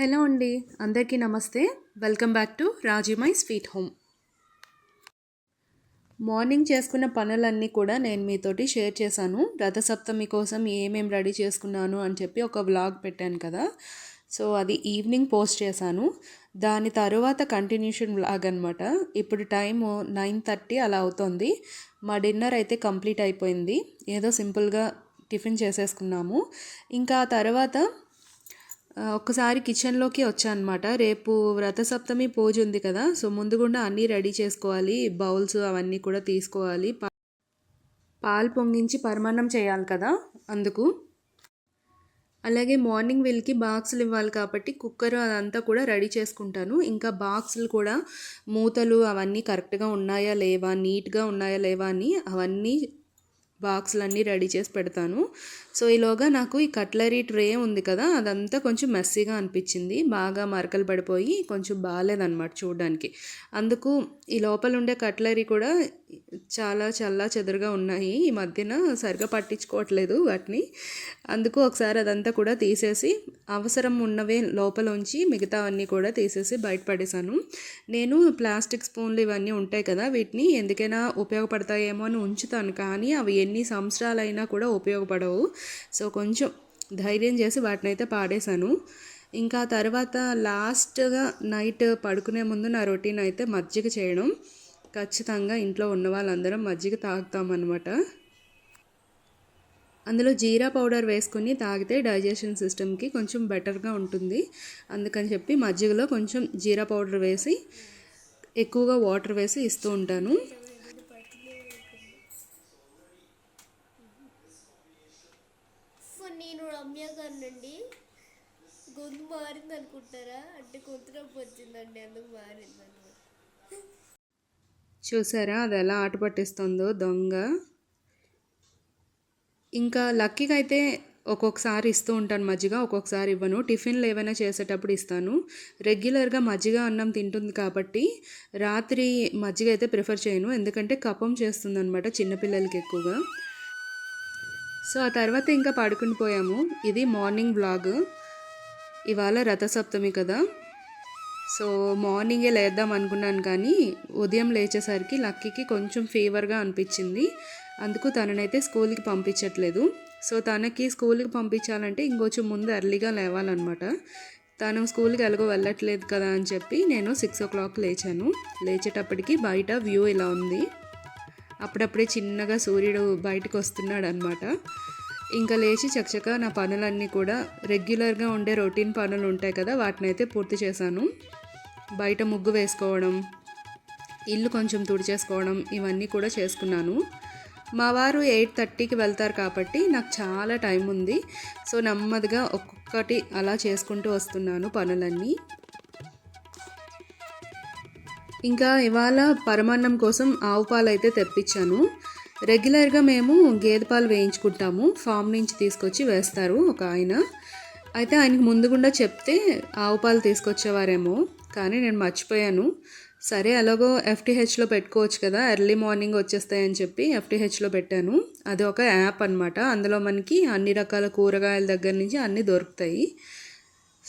Hello అండి అందరికీ నమస్తే. వెల్కమ్ బ్యాక్ టు రాజీమై స్వీట్ హోమ్. మార్నింగ్ చేసుకున్న పనులన్నీ కూడా నేను మీతోటి షేర్ చేశాను. రథసప్తమి కోసం ఏమేం రెడీ చేసుకున్నాను అని చెప్పి ఒక వ్లాగ్ పెట్టాను కదా. సో అది ఈవినింగ్ పోస్ట్ చేశాను. దాని తర్వాత కంటిన్యూషన్ వ్లాగ్ అనమాట ఇప్పుడు టైము నైన్ థర్టీ అలా అవుతుంది. మా డిన్నర్ అయితే కంప్లీట్ అయిపోయింది. ఏదో సింపుల్గా టిఫిన్ చేసేసుకున్నాము. ఇంకా ఆ తర్వాత ఒక్కసారి కిచెన్లోకి వచ్చానమాట. రేపు రథసప్తమి పూజ ఉంది కదా సో ముందుగుండా అన్నీ రెడీ చేసుకోవాలి. బౌల్స్ అవన్నీ కూడా తీసుకోవాలి. పాలు పొంగించి పరమాన్నం చేయాలి కదా అందుకు. అలాగే మార్నింగ్ వీళ్ళకి బాక్సులు ఇవ్వాలి కాబట్టి కుక్కర్ అదంతా కూడా రెడీ చేసుకుంటాను. ఇంకా బాక్సులు కూడా మూతలు అవన్నీ కరెక్ట్గా ఉన్నాయా లేవా నీట్గా ఉన్నాయా లేవా అని అవన్నీ బాక్సులన్నీ రెడీ చేసి పెడతాను. సో ఈలోగా నాకు ఈ కట్లరీ ట్రే ఉంది కదా అదంతా కొంచెం మెస్సీగా అనిపించింది. బాగా మరకలు పడిపోయి కొంచెం బాగాలేదన్నమాట చూడడానికి. అందుకు ఈ లోపల ఉండే కట్లరీ కూడా చాలా చల్లా చెదురుగా ఉన్నాయి. ఈ మధ్యన సరిగా పట్టించుకోవట్లేదు వాటిని. అందుకు ఒకసారి అదంతా కూడా తీసేసి అవసరం ఉన్నవే లోపల ఉంచి మిగతావన్నీ కూడా తీసేసి బయటపడేశాను నేను ప్లాస్టిక్ స్పూన్లు ఇవన్నీ ఉంటాయి కదా వీటిని ఎందుకైనా ఉపయోగపడతాయేమో అని ఉంచుతాను. కానీ అవి ఎన్ని సంవత్సరాలైనా కూడా ఉపయోగపడవు. సో కొంచెం ధైర్యం చేసి వాటిని అయితే పాడేశాను. ఇంకా తర్వాత లాస్ట్గా నైట్ పడుకునే ముందు నా రొటీన్ అయితే మజ్జిగ చేయడం. ఖచ్చితంగా ఇంట్లో ఉన్న వాళ్ళందరం మజ్జిగ తాగుతామన్నమాట. అందులో జీరా పౌడర్ వేసుకొని తాగితే డైజెషన్ సిస్టమ్కి కొంచెం బెటర్గా ఉంటుంది. అందుకని చెప్పి మజ్జిగలో కొంచెం జీరా పౌడర్ వేసి ఎక్కువగా వాటర్ వేసి ఇస్తూ ఉంటాను ఫర్ నేను రమ్య గారినండి గొంతు మారింది అనుకుంటారా? అంటే గొంతు నొప్పి వచ్చిందండి అందుకు మారింది అనమాట చూసారా అది ఎలా ఆట పట్టిస్తుందో దొంగ. ఇంకా లక్కీకి అయితే ఒక్కొక్కసారి ఇస్తూ ఉంటాను మజ్జిగ ఒక్కొక్కసారి ఇవ్వను. టిఫిన్లు ఏవైనా చేసేటప్పుడు ఇస్తాను. రెగ్యులర్గా మజ్జిగ అన్నం తింటుంది కాబట్టి రాత్రి మజ్జిగ అయితే ప్రిఫర్ చేయను. ఎందుకంటే కపం చేస్తుంది అనమాట చిన్నపిల్లలకి ఎక్కువగా. సో ఆ తర్వాత ఇంకా పడుకుని పోయాము. ఇది మార్నింగ్ బ్లాగ్ ఇవాళ రథసప్తమి కదా. సో మార్నింగే లేద్దాం అనుకున్నాను కానీ ఉదయం లేచేసరికి లక్కీకి కొంచెం ఫీవర్గా అనిపించింది. అందుకు తననైతే స్కూల్కి పంపించట్లేదు. సో తనకి స్కూల్కి పంపించాలంటే ఇంకొంచెం ముందు ఎర్లీగా లేవాలన్నమాట. తను స్కూల్కి ఎలాగో వెళ్ళట్లేదు కదా అని చెప్పి నేను సిక్స్ ఓ క్లాక్ లేచాను. లేచేటప్పటికి బయట వ్యూ ఇలా ఉంది. అప్పుడప్పుడే చిన్నగా సూర్యుడు బయటకు వస్తున్నాడు అనమాట ఇంకా లేచి చకచక నా పనులన్నీ కూడా రెగ్యులర్గా ఉండే రొటీన్ పనులు ఉంటాయి కదా వాటిని అయితే పూర్తి చేశాను. బయట ముగ్గు వేసుకోవడం ఇల్లు కొంచెం తుడిచేసుకోవడం ఇవన్నీ కూడా చేసుకున్నాను. మా వారు ఎయిట్ థర్టీకి వెళ్తారు కాబట్టి నాకు చాలా టైం ఉంది. సో నెమ్మదిగా ఒక్కొక్కటి అలా చేసుకుంటూ వస్తున్నాను పనులన్నీ. ఇంకా ఇవాళ పరమాన్నం కోసం ఆవు పాలు అయితే తెప్పించాను. రెగ్యులర్గా మేము గేదె పాలు వేయించుకుంటాము. ఫామ్ నుంచి తీసుకొచ్చి వేస్తారు ఒక ఆయన. అయితే ఆయనకు ముందుగుండా చెప్తే ఆవు పాలు తీసుకొచ్చేవారేమో కానీ నేను మర్చిపోయాను. సరే అలాగో ఎఫ్టీహెచ్లో పెట్టుకోవచ్చు కదా ఎర్లీ మార్నింగ్ వచ్చేస్తాయని చెప్పి ఎఫ్టీహెచ్లో పెట్టాను. అది ఒక యాప్ అనమాట అందులో మనకి అన్ని రకాల కూరగాయల దగ్గర నుంచి అన్నీ దొరుకుతాయి.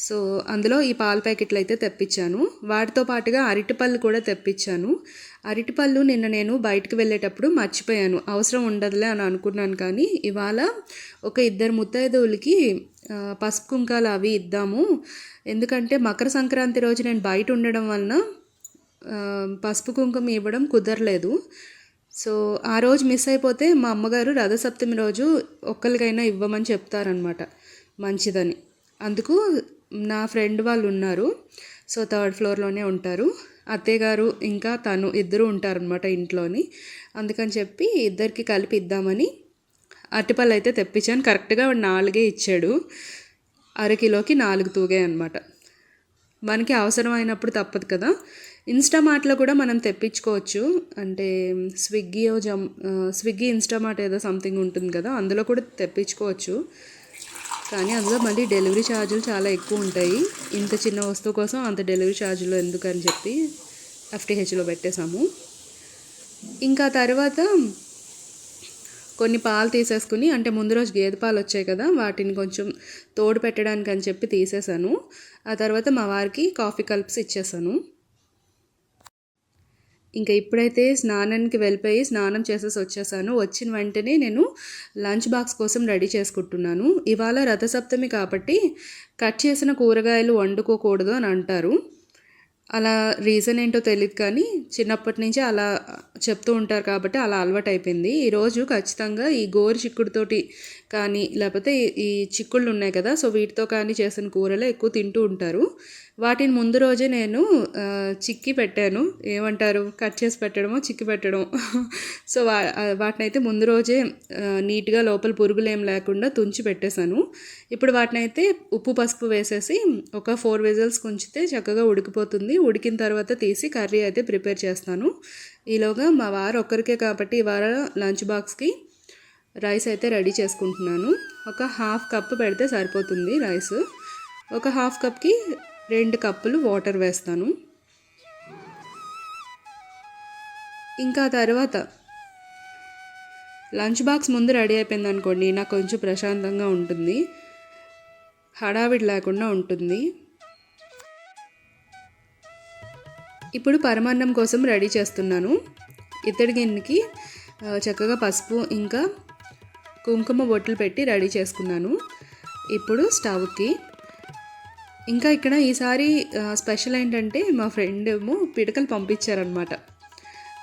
సో అందులో ఈ పాల ప్యాకెట్లు అయితే తెప్పించాను. వాటితో పాటుగా అరటిపళ్ళు కూడా తెప్పించాను. అరటిపళ్ళు నిన్న నేను బయటకు వెళ్ళేటప్పుడు మర్చిపోయాను. అవసరం ఉండదులే అని అనుకున్నాను కానీ ఇవాళ ఒక ఇద్దరు ముత్తైదువులకి పసుపు కుంకాలు అవి ఇద్దాము. ఎందుకంటే మకర సంక్రాంతి రోజు నేను బయట ఉండడం వలన పసుపు కుంకుమ ఇవ్వడం కుదరలేదు. సో ఆ రోజు మిస్ అయిపోతే మా అమ్మగారు రథసప్తమి రోజు ఒక్కరికైనా ఇవ్వమని చెప్తారనమాట మంచిదని. అందుకు నా ఫ్రెండ్ వాళ్ళు ఉన్నారు సో థర్డ్ ఫ్లోర్లోనే ఉంటారు. అత్తయ్య గారు ఇంకా తను ఇద్దరు ఉంటారనమాట ఇంట్లోని. అందుకని చెప్పి ఇద్దరికి కలిపి ఇద్దామని అరటిపళ్ళు అయితే తెప్పించాను. కరెక్ట్గా నాలుగే ఇచ్చాడు. అరకిలోకి నాలుగు తూగాయి అనమాట మనకి అవసరమైనప్పుడు తప్పదు కదా. ఇన్స్టామార్ట్లో కూడా మనం తెప్పించుకోవచ్చు. అంటే స్విగ్గీ జమ్ స్విగ్గీ ఇన్స్టామార్ట్ ఏదో సంథింగ్ ఉంటుంది కదా అందులో కూడా తెప్పించుకోవచ్చు. కానీ అందులో మళ్ళీ డెలివరీ ఛార్జీలు చాలా ఎక్కువ ఉంటాయి. ఇంత చిన్న వస్తువు కోసం అంత డెలివరీ ఛార్జీలు ఎందుకని చెప్పి ఎఫ్టీహెచ్లో పెట్టేశాము. ఇంకా తర్వాత కొన్ని పాలు తీసేసుకుని అంటే ముందు రోజు గేదె పాలు వచ్చాయి కదా వాటిని కొంచెం తోడు పెట్టడానికి అని చెప్పి తీసేసాను ఆ తర్వాత మా వారికి కాఫీ కల్ప్స్ ఇచ్చేసాను ఇంకా ఇప్పుడైతే స్నానానికి వెళ్ళిపోయి స్నానం చేసేసి వచ్చేసాను. వచ్చిన వెంటనే నేను లంచ్ బాక్స్ కోసం రెడీ చేసుకుంటున్నాను. ఇవాళ రథసప్తమి కాబట్టి కట్ చేసిన కూరగాయలు వండుకోకూడదు అని అంటారు. అలా రీజన్ ఏంటో తెలియదు కానీ చిన్నప్పటి నుంచి అలా చెప్తూ ఉంటారు కాబట్టి అలా అలవాటు అయిపోయింది. ఈరోజు ఖచ్చితంగా ఈ గోరు చిక్కుడుతోటి కానీ లేకపోతే ఈ- ఈ చిక్కుళ్ళు ఉన్నాయి కదా సో వీటితో కానీ చేసిన కూరలే ఎక్కువ తింటూ ఉంటారు. వాటిని ముందు రోజే నేను చిక్కి పెట్టాను. ఏమంటారు? కట్ చేసి పెట్టడమో చిక్కి పెట్టడం సో వా వాటిని అయితే ముందు రోజే నీట్గా లోపల పురుగులు ఏం లేకుండా తుంచి పెట్టేశాను. ఇప్పుడు వాటిని అయితే ఉప్పు పసుపు వేసేసి ఒక ఫోర్ విజిల్స్ ఉంచితే చక్కగా ఉడికిపోతుంది. ఉడికిన తర్వాత తీసి కర్రీ అయితే ప్రిపేర్ చేస్తాను. ఈలోగా మా వారు ఒక్కరికే కాబట్టి ఇవాళ లంచ్ బాక్స్కి రైస్ అయితే రెడీ చేసుకుంటున్నాను. ఒక హాఫ్ కప్ పెడితే సరిపోతుంది రైస్. ఒక హాఫ్ కప్కి రెండు కప్పులు వాటర్ వేస్తాను. ఇంకా తర్వాత లంచ్ బాక్స్ ముందు రెడీ అయిపోయింది అనుకోండి నాకు కొంచెం ప్రశాంతంగా ఉంటుంది. హడావిడి లేకుండా ఉంటుంది. ఇప్పుడు పరమాన్నం కోసం రెడీ చేస్తున్నాను. ఇత్తడి గిన్నెకి చక్కగా పసుపు ఇంకా కుంకుమ బొట్లు పెట్టి రెడీ చేసుకున్నాను. ఇప్పుడు స్టవ్కి ఇంకా ఇక్కడ ఈసారి స్పెషల్ ఏంటంటే మా ఫ్రెండ్ ఏమో పిడకలు పంపించారనమాట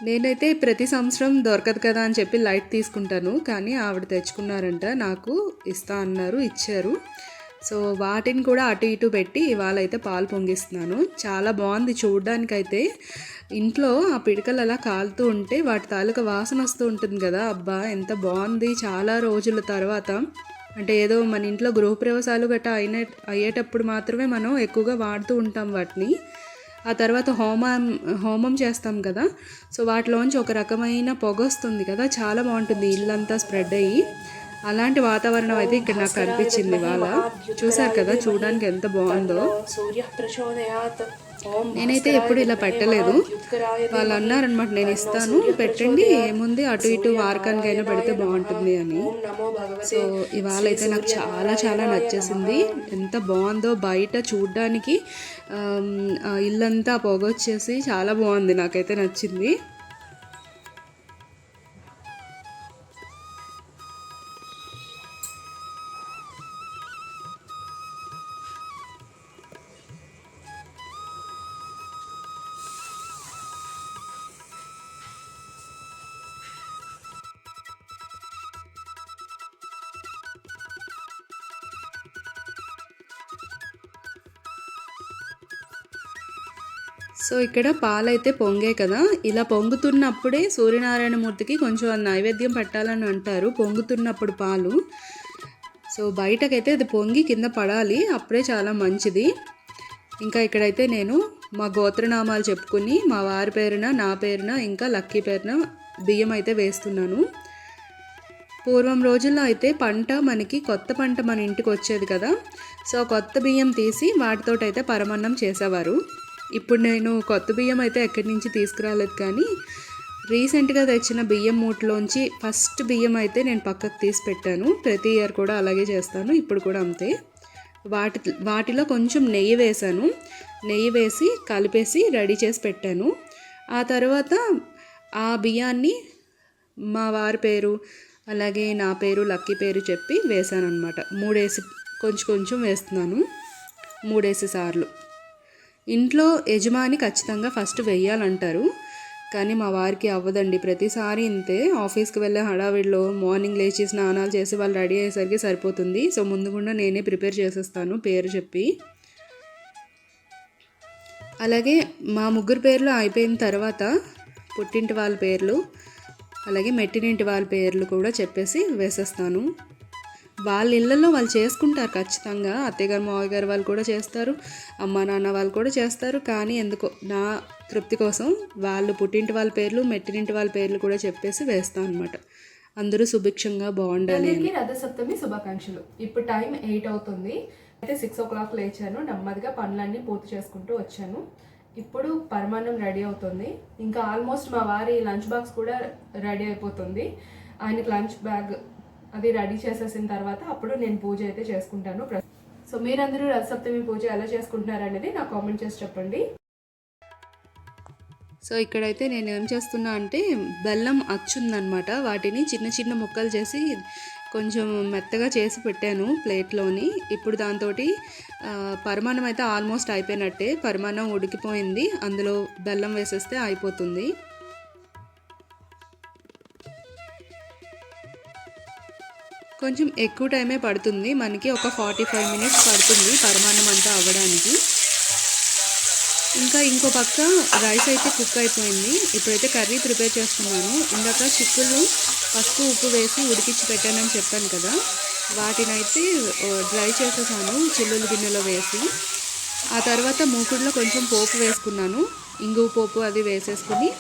నేనైతే ప్రతి సంవత్సరం దొరకదు కదా అని చెప్పి లైట్ తీసుకుంటాను కానీ ఆవిడ తెచ్చుకున్నారంట నాకు ఇస్తా అన్నారు ఇచ్చారు. సో వాటిని కూడా అటు ఇటు పెట్టి ఇవాళ అయితే పాలు పొంగిస్తున్నాను. చాలా బాగుంది చూడడానికైతే. ఇంట్లో ఆ పిడకలు అలా కాలుతూ ఉంటే వాటి తాలూకా వాసన వస్తూ ఉంటుంది కదా అబ్బా ఎంత బాగుంది. చాలా రోజుల తర్వాత అంటే ఏదో మన ఇంట్లో గృహప్రవేశాలు గట్రా అయిన అయ్యేటప్పుడు మాత్రమే మనం ఎక్కువగా వాడుతూ ఉంటాం వాటిని. ఆ తర్వాత హోమం హోమం చేస్తాం కదా. సో వాటిలోంచి ఒక రకమైన పొగ వస్తుంది కదా. చాలా బాగుంటుంది. ఇల్లంతా స్ప్రెడ్ అయ్యి. అలాంటి వాతావరణం అయితే ఇక్కడ నాకు కనిపించింది ఇవాళ. చూసారు కదా చూడడానికి ఎంత బాగుందో. సూర్య ప్రచోదయాత్ నేనైతే ఎప్పుడు ఇలా పెట్టలేదు. వాళ్ళు అన్నారనమాట నేను ఇస్తాను పెట్టండి ఏముంది అటు ఇటు వారకానికైనా పెడితే బాగుంటుంది అని. సో ఇవాళ అయితే నాకు చాలా చాలా నచ్చేసింది. ఎంత బాగుందో బయట చూడ్డానికి ఇల్లంతా పొగొచ్చేసి చాలా బాగుంది నాకైతే నచ్చింది. సో ఇక్కడ పాలైతే పొంగే కదా. ఇలా పొంగుతున్నప్పుడే సూర్యనారాయణమూర్తికి కొంచెం నైవేద్యం పెట్టాలని అంటారు. పొంగుతున్నప్పుడు పాలు. సో బయటకైతే అది పొంగి కింద పడాలి. అప్పుడే చాలా మంచిది. ఇంకా ఇక్కడైతే నేను మా గోత్రనామాలు చెప్పుకుని మా వారి పేరున నా పేరున ఇంకా లక్కీ పేరున బియ్యం అయితే వేస్తున్నాను. పూర్వం రోజుల్లో అయితే పంట మనకి కొత్త పంట మన ఇంటికి వచ్చేది కదా. సో కొత్త బియ్యం తీసి వాటితోటైతే పరమన్నం చేసేవారు. ఇప్పుడు నేను కొత్త బియ్యం అయితే ఎక్కడి నుంచి తీసుకురాలేదు కానీ రీసెంట్గా తెచ్చిన బియ్యం మూటలోంచి ఫస్ట్ బియ్యం అయితే నేను పక్కకు తీసి పెట్టాను. ప్రతి ఇయర్ కూడా అలాగే చేస్తాను. ఇప్పుడు కూడా అంతే. వాటి వాటిలో కొంచెం నెయ్యి వేసాను. నెయ్యి వేసి కలిపేసి రెడీ చేసి పెట్టాను. ఆ తర్వాత ఆ బియ్యాన్ని మా వారి పేరు అలాగే నా పేరు లక్కీ పేరు చెప్పి వేసాను అనమాట మూడేసి కొంచెం కొంచెం వేస్తున్నాను. మూడేసి సార్లు. ఇంట్లో యజమాని ఖచ్చితంగా ఫస్ట్ వెయ్యాలంటారు. కానీ మా వారికి అవ్వదండి. ప్రతిసారి ఇంతే. ఆఫీస్కి వెళ్ళే హడావిడిలో మార్నింగ్ లేచి స్నానాలు చేసి వాళ్ళు రెడీ అయ్యేసరికి సరిపోతుంది. సో ముందుగుండా నేనే ప్రిపేర్ చేసేస్తాను పేరు చెప్పి. అలాగే మా ముగ్గురు పేర్లు అయిపోయిన తర్వాత పుట్టింటి వాళ్ళ పేర్లు అలాగే మెట్టినింటి వాళ్ళ పేర్లు కూడా చెప్పేసి వేసేస్తాను. వాళ్ళ ఇళ్ళల్లో వాళ్ళు చేసుకుంటారు ఖచ్చితంగా. అత్తయ్య గారు మావయ్య గారు వాళ్ళు కూడా చేస్తారు. అమ్మ నాన్న వాళ్ళు కూడా చేస్తారు. కానీ ఎందుకో నా తృప్తి కోసం వాళ్ళు పుట్టింటి వాళ్ళ పేర్లు మెట్టినింటి వాళ్ళ పేర్లు కూడా చెప్పేసి వేస్తాను అనమాట అందరూ సుభిక్షంగా బాగుండాలి రథసప్తమి శుభాకాంక్షలు. ఇప్పుడు టైం ఎయిట్ అవుతుంది. అయితే సిక్స్ ఓ క్లాక్ లేచాను. నెమ్మదిగా పనులన్నీ పూర్తి చేసుకుంటూ వచ్చాను. ఇప్పుడు పరమాన్నం రెడీ అవుతుంది. ఇంకా ఆల్మోస్ట్ మా వారి లంచ్ బాక్స్ కూడా రెడీ అయిపోతుంది. ఆయనకి లంచ్ బ్యాగ్ అది రెడీ చేసేసిన తర్వాత అప్పుడు నేను పూజ అయితే చేసుకుంటాను. సో మీరందరూ రథసప్తమి పూజ ఎలా చేసుకుంటున్నారు అనేది నాకు కామెంట్ చేసి చెప్పండి. సో ఇక్కడైతే నేను ఏం చేస్తున్నా అంటే బెల్లం అచ్చుందనమాట వాటిని చిన్న చిన్న ముక్కలు చేసి కొంచెం మెత్తగా చేసి పెట్టాను ప్లేట్లోని. ఇప్పుడు దాంతో పరిమాణం అయితే ఆల్మోస్ట్ అయిపోయినట్టే. పరిమాణం ఉడికిపోయింది. అందులో బెల్లం వేసేస్తే అయిపోతుంది. కొంచెం ఎక్కువ టైమే పడుతుంది. మనకి ఒక ఫార్టీ ఫైవ్ మినిట్స్ పడుతుంది పరిమాణం అంతా అవ్వడానికి. ఇంకా ఇంకో పక్క రైస్ అయితే కుక్ అయిపోయింది. ఇప్పుడైతే కర్రీ ప్రిపేర్ చేస్తున్నాను. ఇందాక చిక్కులు పసుపు ఉప్పు వేసి ఉడికించి పెట్టానని చెప్పాను కదా. వాటిని అయితే డ్రై చేసేసాను చిల్లుల గిన్నెలో వేసి. ఆ తర్వాత మూకుడులో కొంచెం పోపు వేసుకున్నాను. ఇంగువ పోపు అది వేసేసుకుని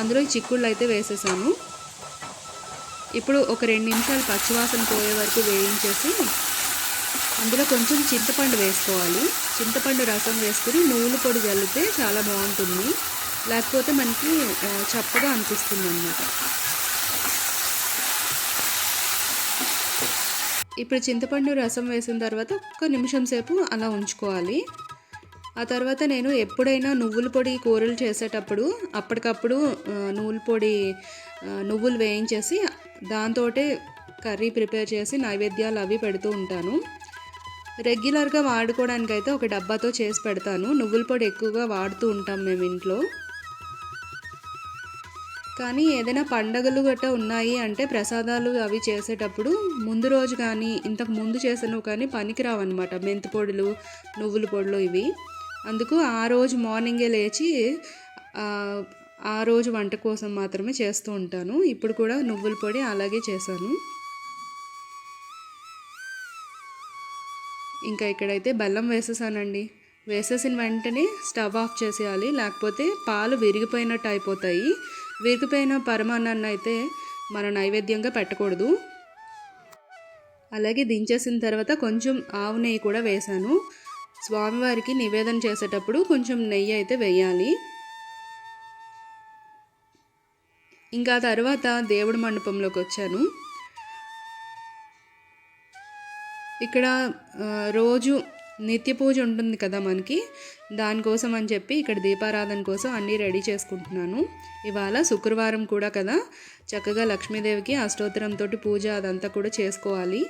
అందులో చిక్కుళ్ళు అయితే వేసేసాను. ఇప్పుడు ఒక రెండు నిమిషాలు పచ్చివాసన పోయే వరకు వేయించేసి అందులో కొంచెం చింతపండు వేసుకోవాలి. చింతపండు రసం వేసుకుని నువ్వుల పొడి చల్లితే చాలా బాగుంటుంది. లేకపోతే మనకి చప్పగా అనిపిస్తుంది అన్నమాట ఇప్పుడు చింతపండు రసం వేసిన తర్వాత ఒక్క నిమిషం సేపు అలా ఉంచుకోవాలి. ఆ తర్వాత నేను ఎప్పుడైనా నువ్వుల పొడి కూరలు చేసేటప్పుడు అప్పటికప్పుడు నువ్వుల పొడి నువ్వులు వేయించేసి దాంతో కర్రీ ప్రిపేర్ చేసి నైవేద్యాలు అవి పెడుతూ ఉంటాను. రెగ్యులర్గా వాడుకోవడానికి అయితే ఒక డబ్బాతో చేసి పెడతాను. నువ్వుల పొడి ఎక్కువగా వాడుతూ ఉంటాం మేము ఇంట్లో. కానీ ఏదైనా పండగలు గట్రా ఉన్నాయి అంటే ప్రసాదాలు అవి చేసేటప్పుడు ముందు రోజు కానీ ఇంతకు ముందు చేసినవి కానీ పనికిరావన్నమాట మెంతి పొడులు నువ్వుల పొడులు ఇవి. అందుకు ఆ రోజు మార్నింగే లేచి ఆ, రోజు వంట కోసం మాత్రమే చేస్తూ ఉంటాను. ఇప్పుడు కూడా నువ్వుల పొడి అలాగే చేశాను. ఇంకా ఇక్కడైతే బెల్లం వేసేసానండి. వేసేసిన వెంటనే స్టవ్ ఆఫ్ చేసేయాలి. లేకపోతే పాలు విరిగిపోయినట్టు అయిపోతాయి. విరిగిపోయిన పరమాన్నాన్ని అయితే మన నైవేద్యంగా పెట్టకూడదు. అలాగే దించేసిన తర్వాత కొంచెం ఆవు నెయ్యి కూడా వేశాను. స్వామివారికి నివేదన చేసేటప్పుడు కొంచెం నెయ్యి అయితే వేయాలి. ఇంకా తర్వాత దేవుడి మండపంలోకి వచ్చాను. ఇక్కడ రోజు నిత్య పూజ ఉంటుంది కదా మనకి. దానికోసం అని చెప్పి ఇక్కడ దీపారాధన కోసం అన్నీ రెడీ చేసుకుంటున్నాను. ఇవాళ శుక్రవారం కూడా కదా. చక్కగా లక్ష్మీదేవికి అష్టోత్తరంతో పూజ అదంతా కూడా చేసుకోవాలి.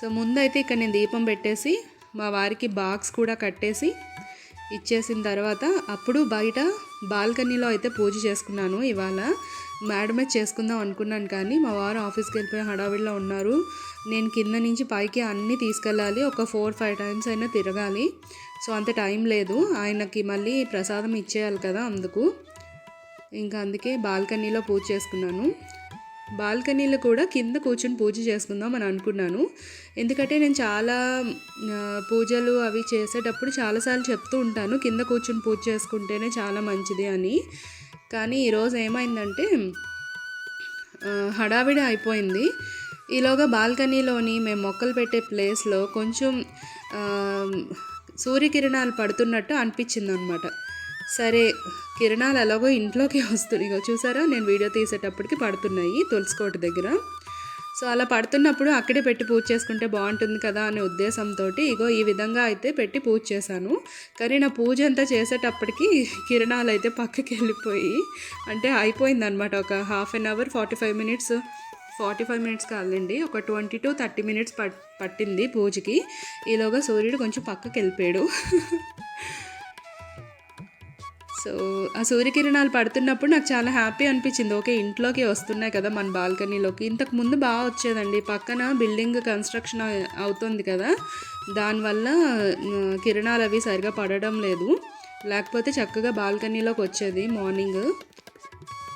సో ముందైతే ఇక్కడ నేను దీపం పెట్టేసి మా వారికి బాక్స్ కూడా కట్టేసి ఇచ్చేసిన తర్వాత అప్పుడు బయట బాల్కనీలో అయితే పూజ చేసుకున్నాను ఇవాళ. మేడమే చేసుకుందాం అనుకున్నాను కానీ మా వారు ఆఫీస్కి వెళ్ళిపోయి హడావిడిలో ఉన్నారు. నేను కింద నుంచి పైకి అన్నీ తీసుకెళ్ళాలి. ఒక ఫోర్ ఫైవ్ టైమ్స్ అయినా తిరగాలి. సో అంత టైం లేదు. ఆయనకి మళ్ళీ ప్రసాదం ఇచ్చేయాలి కదా అందుకు. ఇంకా అందుకే బాల్కనీలో పూజ చేసుకున్నాను. బాల్కనీలో కూడా కింద కూర్చొని పూజ చేసుకుందాం అని అనుకున్నాను. ఎందుకంటే నేను చాలా పూజలు అవి చేసేటప్పుడు చాలాసార్లు చెప్తూ ఉంటాను కింద కూర్చొని పూజ చేసుకుంటేనే చాలా మంచిది అని. కానీ ఈరోజు ఏమైందంటే హడావిడి అయిపోయింది. ఈలోగా బాల్కనీలోని మేము మొక్కలు పెట్టే ప్లేస్లో కొంచెం సూర్యకిరణాలు పడుతున్నట్టు అనిపించింది అనమాట సరే కిరణాలు ఎలాగో ఇంట్లోకి వస్తున్నాయి. చూసారా? నేను వీడియో తీసేటప్పటికి పడుతున్నాయి తులసికోట దగ్గర. సో అలా పడుతున్నప్పుడు అక్కడే పెట్టి పూజ చేసుకుంటే బాగుంటుంది కదా అనే ఉద్దేశంతో ఇగో ఈ విధంగా అయితే పెట్టి పూజ చేశాను. కానీ నా పూజ అంతా చేసేటప్పటికి కిరణాలు అయితే పక్కకి వెళ్ళిపోయి అంటే అయిపోయింది అనమాట ఒక half an hour forty five minutes forty five minutes కాదండి ఒక ట్వంటీ టు థర్టీ మినిట్స్ పట్ పట్టింది పూజకి. ఈలోగా సూర్యుడు కొంచెం పక్కకి వెళ్ళిపోయాడు. సో ఆ సూర్యకిరణాలు పడుతున్నప్పుడు నాకు చాలా హ్యాపీ అనిపించింది. ఓకే ఇంట్లోకి వస్తున్నాయి కదా మన బాల్కనీలోకి. ఇంతకు ముందు బాగా వచ్చేదండి. పక్కన బిల్డింగ్ కన్స్ట్రక్షన్ అవుతుంది కదా. దానివల్ల కిరణాలు అవి సరిగా పడడం లేదు. లేకపోతే చక్కగా బాల్కనీలోకి వచ్చేది మార్నింగ్.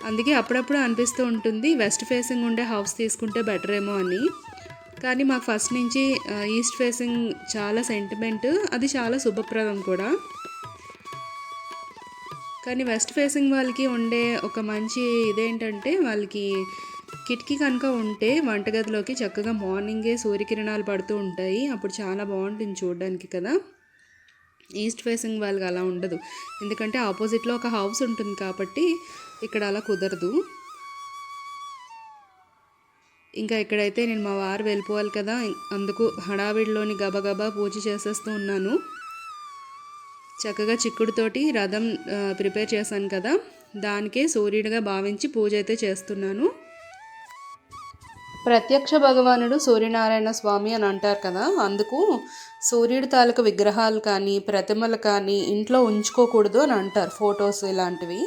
అందుకే అప్పుడప్పుడు అనిపిస్తూ ఉంటుంది వెస్ట్ ఫేసింగ్ ఉండే హౌస్ తీసుకుంటే బెటర్ ఏమో అని. కానీ మాకు ఫస్ట్ నుంచి ఈస్ట్ ఫేసింగ్ చాలా సెంటిమెంట్. అది చాలా శుభప్రదం కూడా. కానీ వెస్ట్ ఫేసింగ్ వాళ్ళకి ఉండే ఒక మంచి ఇదేంటంటే వాళ్ళకి కిటికీ కనుక ఉంటే వంటగదిలోకి చక్కగా మార్నింగే సూర్యకిరణాలు పడుతూ ఉంటాయి. అప్పుడు చాలా బాగుంటుంది చూడడానికి కదా. ఈస్ట్ ఫేసింగ్ వాళ్ళకి అలా ఉండదు. ఎందుకంటే ఆపోజిట్లో ఒక హౌస్ ఉంటుంది కాబట్టి ఇక్కడ అలా కుదరదు. ఇంకా ఇక్కడైతే నేను మా వారు వెళ్ళిపోవాలి కదా. అందుకు హడావిడిలోని గబగబా పూజ చేసేస్తూ ఉన్నాను. చక్కగా చిక్కుడుతోటి రథం ప్రిపేర్ చేశాను కదా. దానికే సూర్యుడిగా భావించి పూజ అయితే చేస్తున్నాను. ప్రత్యక్ష భగవానుడు సూర్యనారాయణ స్వామి అని అంటారు కదా. అందుకు సూర్యుడి తాలూకు విగ్రహాలు కానీ ప్రతిమలు కానీ ఇంట్లో ఉంచుకోకూడదు అని అంటారు. ఫొటోస్ ఇలాంటివి.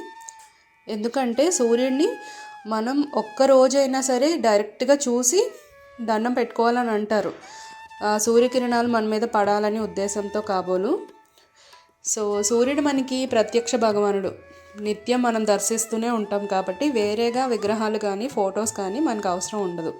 ఎందుకంటే సూర్యుడిని మనం ఒక్క రోజైనా సరే డైరెక్ట్గా చూసి దండం పెట్టుకోవాలని అంటారు. ఆ సూర్యకిరణాలు మన మీద పడాలని ఉద్దేశంతో కాబోలు. సో సూర్యుడు మనకి ప్రత్యక్ష భగవానుడు. నిత్యం మనం దర్శిస్తూనే ఉంటాం కాబట్టి వేరేగా విగ్రహాలు కానీ ఫొటోస్ కానీ మనకు అవసరం ఉండదు.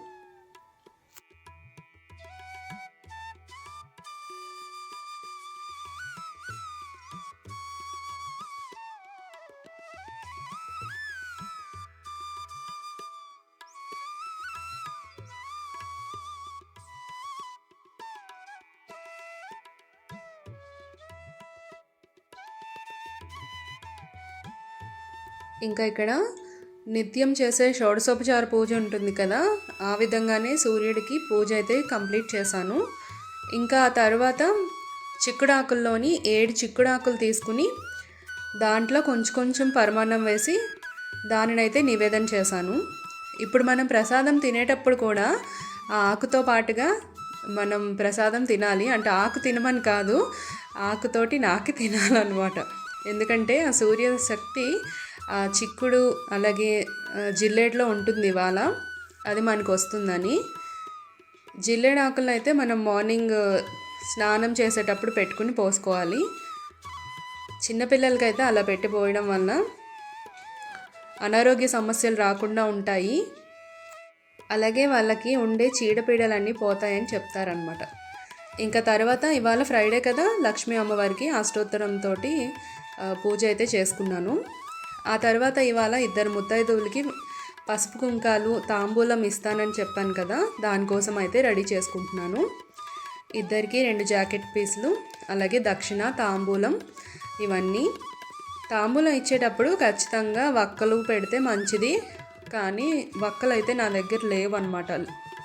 ఇంకా ఇక్కడ నిత్యం చేసే షోడశోపచార పూజ ఉంటుంది కదా ఆ విధంగానే సూర్యుడికి పూజ అయితే కంప్లీట్ చేశాను. ఇంకా ఆ తర్వాత చిక్కుడాకుల్లోని ఏడు చిక్కుడాకులు తీసుకుని దాంట్లో కొంచెం కొంచెం పరమాన్నం వేసి దానినైతే నివేదన చేశాను. ఇప్పుడు మనం ప్రసాదం తినేటప్పుడు కూడా ఆ ఆకుతో పాటుగా మనం ప్రసాదం తినాలి. అంటే ఆకు తినమని కాదు ఆకుతోటి నాకి తినాలన్నమాట. ఎందుకంటే ఆ సూర్య శక్తి చిక్కుడు అలాగే ఆ, జిల్లేడులో ఉంటుంది ఇవాళ. అది మనకు వస్తుందని. జిల్లేడు ఆకులను అయితే మనం మార్నింగ్ స్నానం చేసేటప్పుడు పెట్టుకుని పోసుకోవాలి. చిన్నపిల్లలకైతే అలా పెట్టి పోయడం వల్ల అనారోగ్య సమస్యలు రాకుండా ఉంటాయి. అలాగే వాళ్ళకి ఉండే చీడపీడలన్నీ పోతాయని చెప్తారనమాట ఇంకా తర్వాత ఇవాళ ఫ్రైడే కదా లక్ష్మీ అమ్మవారికి అష్టోత్తరంతో పూజ అయితే చేసుకున్నాను. ఆ తర్వాత ఇవాళ ఇద్దరు ముత్తైదువులకి పసుపు కుంకాలు తాంబూలం ఇస్తానని చెప్పాను కదా దానికోసం అయితే రెడీ చేసుకుంటున్నాను. ఇద్దరికి రెండు జాకెట్ పీసులు అలాగే దక్షిణ తాంబూలం ఇవన్నీ. తాంబూలం ఇచ్చేటప్పుడు ఖచ్చితంగా వక్కలు పెడితే మంచిది కానీ వక్కలు అయితే నా దగ్గర లేవన్నమాట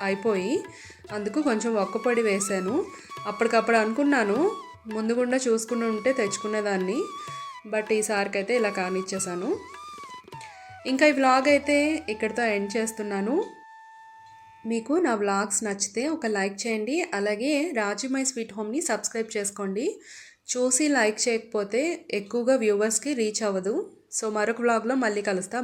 అయిపోయి. అందుకు కొంచెం ఒక్కపొడి వేశాను. అప్పటికప్పుడు అనుకున్నాను ముందుగుండా చూసుకుని ఉంటే తెచ్చుకునేదాన్ని. బట్ ఈసారికి అయితే ఇలా కానిచ్చేసాను. ఇంకా ఈ వ్లాగ్ అయితే ఇక్కడితో ఎండ్ చేస్తున్నాను. మీకు నా వ్లాగ్స్ నచ్చితే ఒక లైక్ చేయండి. అలాగే రాజుమై స్వీట్ హోమ్ని సబ్స్క్రైబ్ చేసుకోండి. చూసి లైక్ చేయకపోతే ఎక్కువగా వ్యూవర్స్కి రీచ్ అవ్వదు. సో మరొక వ్లాగ్లో మళ్ళీ కలుస్తాం.